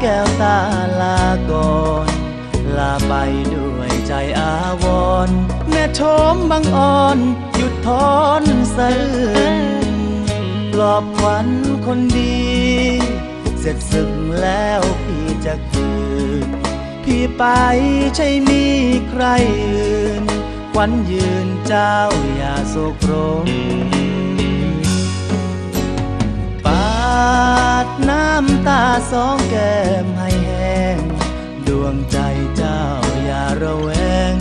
แก้วตาลาก่อนลาไปด้วยใจอาวรณ์แม่ชมบังอ่อน หยุดทอนเสะอื้นปลอบขวัญคนดี เสร็จสึกแล้วพี่จะคืนพี่ไปใช่มีใครอื่นขวัญยืนเจ้าอย่าโศกรม ดน้ำตาสองแก้มให้แห้ง ดวงใจเจ้าอย่าระแวง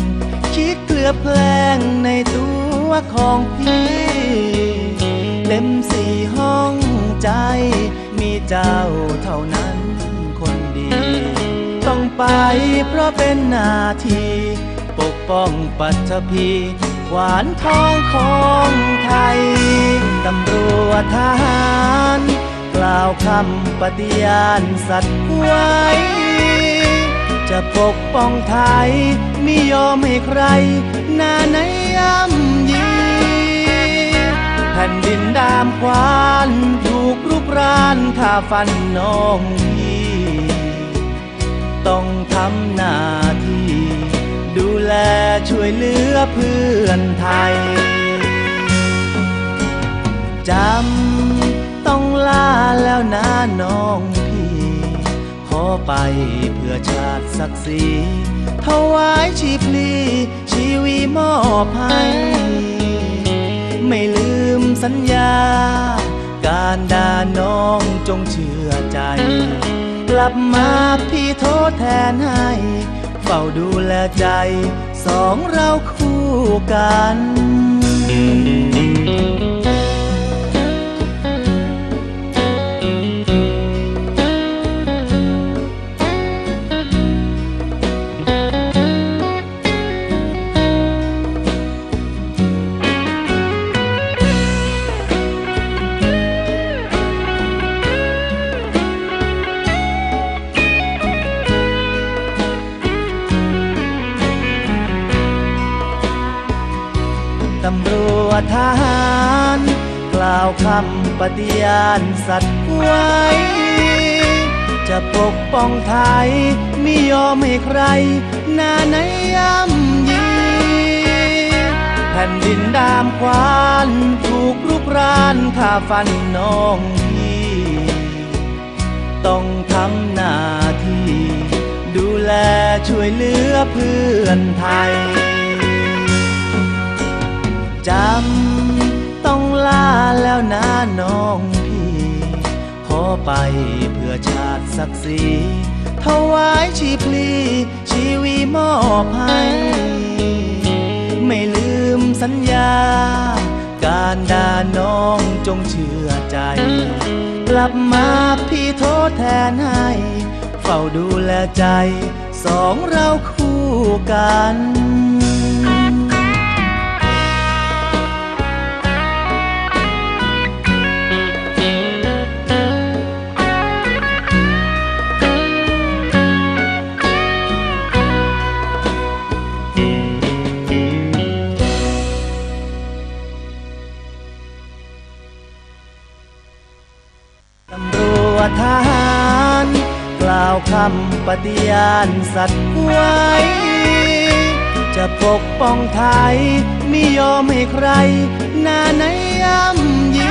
คิดเกลือแพลงในตัวของพี่เต็มสี่ห้องใจ มีเจ้าเท่านั้นคนดี ต้องไปเพราะเป็นหน้าที่ ปกป้องปัตภีขวานทองของไทย ตำรวจทหาร ล่าวคำปฏิญาณสัตว์ไว้ จะปกป้องไทยไม่ยอมให้ใครหน้าไหนย่ำยีแผ่นดินดามควานถูกรุกรานข้าฟันน้องพี่ต้องทำหน้าที่ ดูแลช่วยเหลือเพื่อนไทยจำ ลาแล้วนะน้องพี่ขอไปเพื่อชาติศักดิ์ศรีถวายชีพลีชีวีมอบให้ไม่ลืมสัญญา การด่าน้องจงเชื่อใจ กลับมาพี่โทษแทนให้เฝ้าดูแลใจ สองเราคู่กันำรวจทหาร กล่าวคำปฏิญาณสัตว์ไว้ จะปกป้องไทยไม่ยอมให้ใครหน้าไหนย่ำยีแผ่นดินดามควานถูกรุกรานข้าฟันน้องพี่ ต้องทำหน้าที่ ดูแลช่วยเหลือเพื่อนไทย จำต้องลาแล้วนะน้องพี่ ขอไปเพื่อชาติศักดิ์ศรีถวายชีพลี ชีวีมอบให้ ไม่ลืมสัญญา การด่าน้องจงเชื่อใจ กลับมาพี่โทษแทนให้ เฝ้าดูแลใจ สองเราคู่กัน ทหารกล่าวคำปฏิญาณสัตว์ไว้ จะปกป้องไทยไม่ยอมให้ใครหน้าไหนย่ำยี